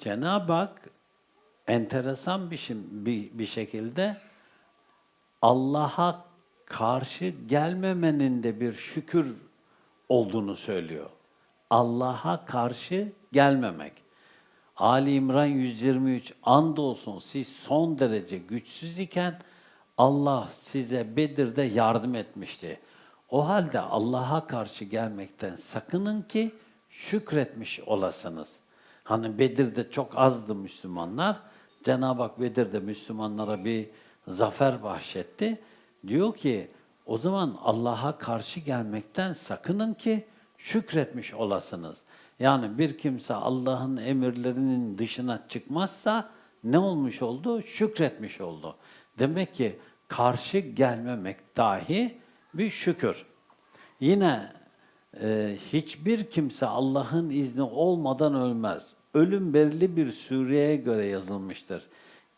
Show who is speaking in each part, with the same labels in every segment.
Speaker 1: Cenab-ı Hak enteresan bir, şim- bir, bir şekilde Allah'a karşı gelmemenin de bir şükür olduğunu söylüyor. Allah'a karşı gelmemek. Ali İmran 123 andolsun siz son derece güçsüz iken Allah size Bedir'de yardım etmişti. O halde Allah'a karşı gelmekten sakının ki şükretmiş olasınız. Hani Bedir'de çok azdı Müslümanlar. Cenab-ı Hak Bedir'de Müslümanlara bir zafer bahşetti. Diyor ki o zaman Allah'a karşı gelmekten sakının ki şükretmiş olasınız. Yani bir kimse Allah'ın emirlerinin dışına çıkmazsa ne olmuş oldu? Şükretmiş oldu. Demek ki karşı gelmemek dahi bir şükür. Yine e, hiçbir kimse Allah'ın izni olmadan ölmez. Ölüm belirli bir süreye göre yazılmıştır.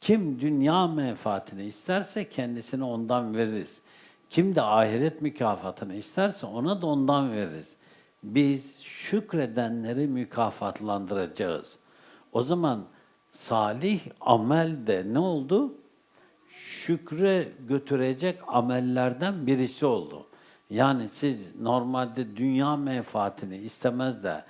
Speaker 1: Kim dünya menfaatini isterse kendisine ondan veririz. Kim de ahiret mükafatını isterse ona da ondan veririz. Biz şükredenleri mükafatlandıracağız. O zaman salih amel de ne oldu? şükre götürecek amellerden birisi oldu. Yani siz normalde dünya menfaatini istemez de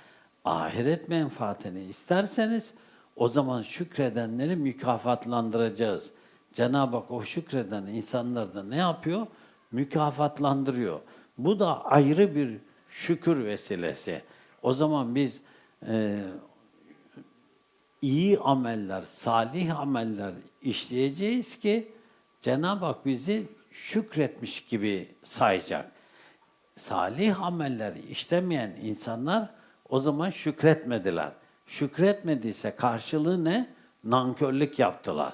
Speaker 1: ahiret menfaatini isterseniz o zaman şükredenleri mükafatlandıracağız. Cenab-ı Hak o şükreden insanları da ne yapıyor? Mükafatlandırıyor. Bu da ayrı bir şükür vesilesi. O zaman biz e, iyi ameller, salih ameller işleyeceğiz ki Cenab-ı Hak bizi şükretmiş gibi sayacak. Salih amelleri işlemeyen insanlar o zaman şükretmediler. Şükretmediyse karşılığı ne? Nankörlük yaptılar.